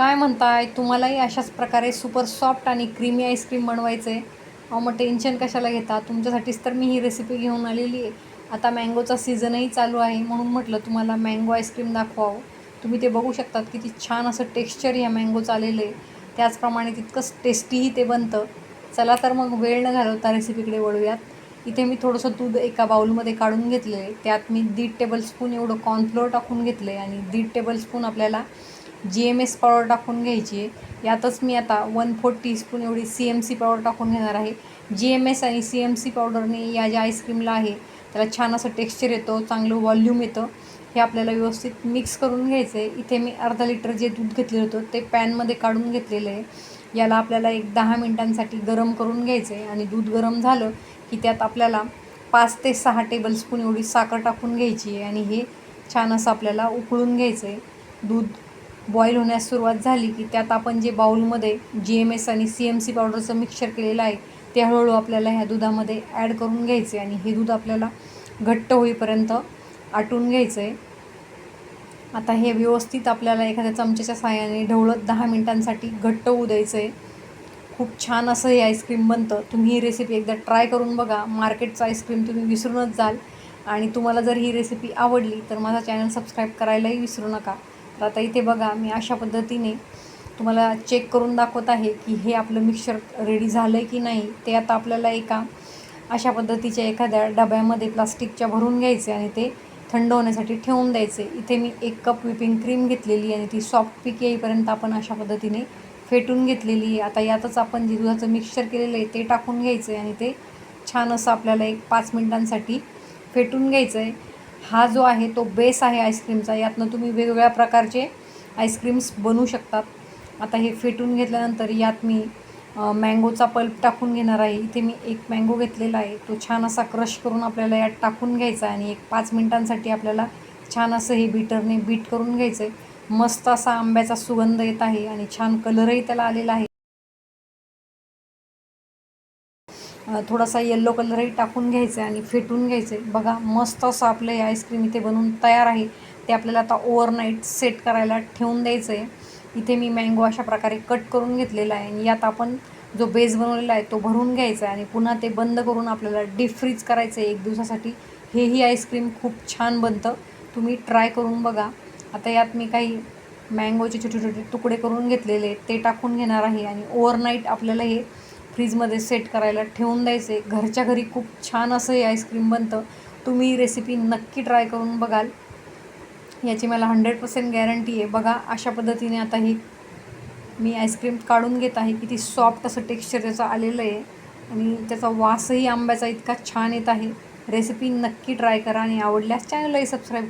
काय म्हणताय? तुम्हालाही अशाच प्रकारे सुपर सॉफ्ट आणि क्रीमी आईस्क्रीम बनवायचं आहे अहो मग टेन्शन कशाला घेता? तुमच्यासाठीच तर मी ही रेसिपी घेऊन आलेली आहे. आता मँगोचा सीझनही चालू आहे. म्हणून म्हटलं तुम्हाला मँगो आईस्क्रीम दाखवावं. तुम्ही ते बघू शकतात. किती छान असं टेक्स्चर या मँगोचं आलेलं आहे. त्याचप्रमाणे तितकंच टेस्टीही ते बनतं. चला तर मग वेळ न घालवता रेसिपीकडे वळूयात. इथे मी थोडंसं दूध एका बाउलमध्ये काढून घेतलं आहे त्यात मी दीड टेबलस्पून एवढं कॉर्नफ्लोअर टाकून घेतलं आहे आणि दीड टेबलस्पून आपल्याला जी एम एस पावडर टाकून घ्यायची आहे. यातच मी आता वन फोर्थ टीस्पून एवढी सी एम सी पावडर टाकून घेणार आहे. जी एम एस आणि सी एम सी पावडरने या ज्या आईस्क्रीमला आहे त्याला छान असं टेक्स्चर येतो चांगलं व्हॉल्यूम येतं. हे आपल्याला व्यवस्थित मिक्स करून घ्यायचं आहे इथे मी अर्धा लिटर जे दूध घेतलेलं होतं ते पॅनमध्ये काढून घेतलेलं आहे. याला आपल्याला एक दहा मिनटांसाठी गरम करून घ्यायचं आहे आणि दूध गरम झालं की त्यात आपल्याला पाच ते सहा टेबलस्पून एवढी साखर टाकून घ्यायची आहे. आणि हे छान असं आपल्याला उकळून घ्यायचं आहे दूध बॉईल होण्यास सुरुवात झाली की त्यात आपण जे बाऊलमध्ये जी एम एस आणि सी एम सी पावडरचं मिक्सर केलेलं आहे ते हळूहळू आपल्याला ह्या दुधामध्ये ॲड करून घ्यायचे आणि हे दूध आपल्याला घट्ट होईपर्यंत आटून घ्यायचं आहे आता हे व्यवस्थित आपल्याला एखाद्या चमच्याच्या साहाय्याने ढवळत दहा मिनटांसाठी घट्ट होऊ द्यायचं आहे खूप छान असं हे आईस्क्रीम बनतं. तुम्ही ही रेसिपी एकदा ट्राय करून बघा. मार्केटचं आईस्क्रीम तुम्ही विसरूनच जाल. आणि तुम्हाला जर ही रेसिपी आवडली तर माझा चॅनल सबस्क्राईब करायलाही विसरू नका. तर आता इथे बघा मी अशा पद्धतीने तुम्हाला चेक करून दाखवत आहे की हे आपलं मिक्सर रेडी झालं आहे की नाही. ते आता आपल्याला एका अशा पद्धतीच्या एखाद्या डब्यामध्ये प्लास्टिकच्या भरून घ्यायचे आणि ते थंड होण्यासाठी ठेवून द्यायचे. इथे मी एक कप विपिंग क्रीम घेतलेली आणि ती सॉफ्ट पीक येईपर्यंत आपण अशा पद्धतीने फेटून घेतलेली आहे. आता यातच आपण जे दुधाचं मिक्सचर केलेलं आहे ते टाकून घ्यायचं आहे आणि ते छान असं आपल्याला एक पाच मिनटांसाठी फेटून घ्यायचं आहे हा जो आहे तो बेस आहे आईस्क्रीमचा. यातनं तुम्ही वेगवेगळ्या प्रकारचे आईस्क्रीम्स बनवू शकतात. आता हे फेटून घेतल्यानंतर यात मी मँगोचा पल्प टाकून घेणार आहे. इथे मी एक मँगो घेतलेला आहे. तो छान असा क्रश करून आपल्याला यात टाकून घ्यायचा आहे आणि एक पाच मिनटांसाठी आपल्याला छान असं हे बीटरने बीट करून घ्यायचं आहे मस्त असा आंब्याचा सुगंध येत आहे आणि छान कलरही त्याला आलेला आहे. थोडासा येल्लो कलरही टाकून घ्यायचं आहे आणि फेटून घ्यायचं. आहे बघा मस्त असं आपलं हे आईस्क्रीम इथे बनवून तयार आहे. ते आपल्याला आता ओव्हरनाईट सेट करायला ठेवून द्यायचं आहे इथे मी मँगो अशा प्रकारे कट करून घेतलेला आहे आणि यात आपण जो बेस बनवलेला आहे तो भरून घ्यायचा आहे आणि पुन्हा ते बंद करून आपल्याला डीप फ्रीज करायचं आहे एक दिवसासाठी. हेही आईस्क्रीम खूप छान बनतं. तुम्ही ट्राय करून बघा. आता यात मी काही मँगोचे छोटे छोटे तुकडे करून घेतलेले ते टाकून घेणार आहे आणि ओव्हरनाईट आपल्याला हे फ्रीजमध्ये सेट करायला ठेवून द्यायचे. घरच्या घरी खूप छान असं हे आईस्क्रीम बनतं. तुम्ही रेसिपी नक्की ट्राय करून बघाल. याची मला हंड्रेड पर्सेंट गॅरंटी आहे. बघा अशा पद्धतीने आता ही मी आईस्क्रीम काढून घेत आहे. किती सॉफ्ट असं टेक्स्चर त्याचं आलेलं आहे. आणि त्याचा वासही आंब्याचा इतका छान येत आहे. रेसिपी नक्की ट्राय करा आणि आवडल्यास चॅनलही सबस्क्राईब